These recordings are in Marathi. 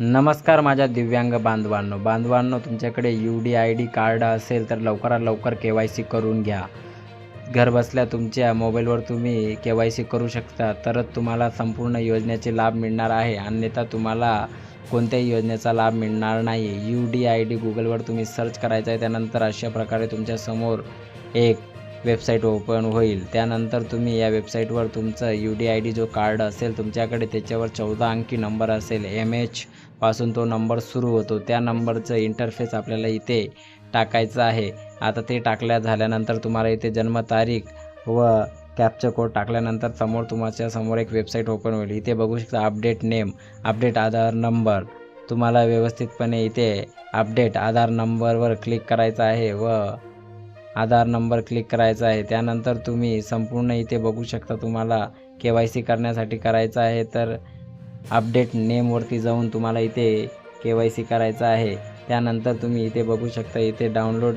नमस्कार माझ्या दिव्यांग बांधवांनो. बांधवांनो तुमच्याकडे U D I D card असेल तर लवकरात लवकर के वाय सी करून घ्या. घरबसल्या तुमच्या मोबाईलवर तुम्ही के वाय सी करू शकता. तरच तुम्हाला संपूर्ण योजनेचे लाभ मिळणार आहे. अन्यथा तुम्हाला कोणत्याही योजनेचा लाभ मिळणार नाही यू डी आय डी गुगलवर तुम्ही सर्च करायचं आहे. त्यानंतर अशा प्रकारे तुमच्यासमोर एक वेबसाईट ओपन होईल. त्यानंतर तुम्ही या वेबसाईटवर तुमचं यू डी आय डी जो कार्ड असेल तुमच्याकडे त्याच्यावर चौदा अंकी नंबर असेल. एम एच पासून तो नंबर सुरू होतो. त्या नंबरचं इंटरफेस आपल्याला इथे टाकायचं आहे. आता ते टाकल्या झाल्यानंतर तुम्हाला इथे जन्मतारीख व कॅपचा कोड टाकल्यानंतर समोर तुमच्यासमोर एक वेबसाईट ओपन होईल. इथे बघू शकता update name update Aadhaar number तुम्हाला व्यवस्थितपणे इथे अपडेट आधार नंबरवर क्लिक करायचं आहे व आधार नंबर क्लिक करायचा आहे. त्यानंतर तुम्ही संपूर्ण इथे बघू शकता तुम्हाला के वाय सी करण्यासाठी करायचं आहे. तर अपडेट नेमवरती जाऊन तुम्हाला इथे के वाय सी करायचं आहे. त्यानंतर तुम्ही इथे बघू शकता इथे डाउनलोड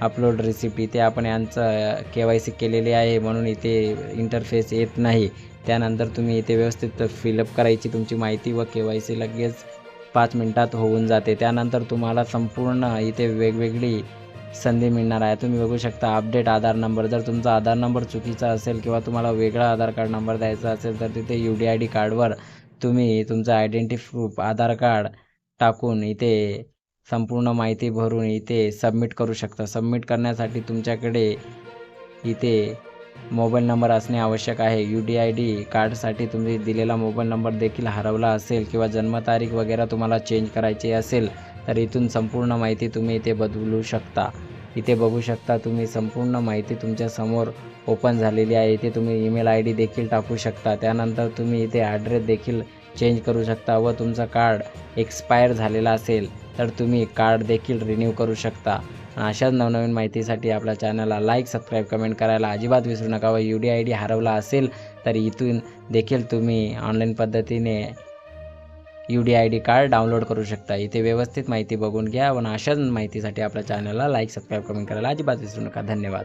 अपलोड रिसिप्ट इथे आपण यांचं के वाय सी केलेली आहे म्हणून इथे इंटरफेस येत नाही. त्यानंतर तुम्ही इथे व्यवस्थित फिलअप करायची तुमची माहिती व के वाय सी लगेच पाच मिनटात होऊन जाते. त्यानंतर तुम्हाला संपूर्ण इथे वेगवेगळी संधी मिळणार आहे. तुम्ही बघू शकता अपडेट आधार नंबर जर तुमचा आधार नंबर चुकीचा असेल किंवा तुम्हाला वेगळा आधार कार्ड नंबर द्यायचा असेल तर तिथे यू डी आय डी कार्डवर तुम्ही तुमचं आयडेंटिटी प्रूफ आधार कार्ड टाकून इथे संपूर्ण माहिती भरून इथे सबमिट करू शकता. सबमिट करण्यासाठी तुमच्याकडे इथे मोबाईल नंबर असणे आवश्यक आहे. यू डी आय डी कार्डसाठी तुम्ही दिलेला मोबाईल नंबर देखील हरवला असेल किंवा जन्मतारीख वगैरे तुम्हाला चेंज करायची असेल तर इथून संपूर्ण माहिती तुम्ही इथे बदलू शकता. इथे बघू शकता तुम्ही संपूर्ण माहिती तुमच्यासमोर ओपन झालेली आहे. इथे तुम्ही ईमेल आय डी देखील टाकू शकता. त्यानंतर तुम्ही इथे ॲड्रेस देखील चेंज करू शकता व तुमचा कार्ड एक्सपायर झालेला असेल तर तुम्ही कार्ड देखील रिन्यू करू शकता. अशाच नवनवीन माहितीसाठी आपल्या चॅनलला लाईक सबस्क्राईब कमेंट करायला अजिबात विसरू नका व यू डी आय डी हरवला असेल तर इथून देखील तुम्ही ऑनलाईन पद्धतीने U D I D card download करू शकता. इथे व्यवस्थित माहिती बघून घ्या आणि अशाच माहितीसाठी आपल्या चॅनलला लाईक सबस्क्राईब कमेंट करायला अजिबात विसरू नका. धन्यवाद.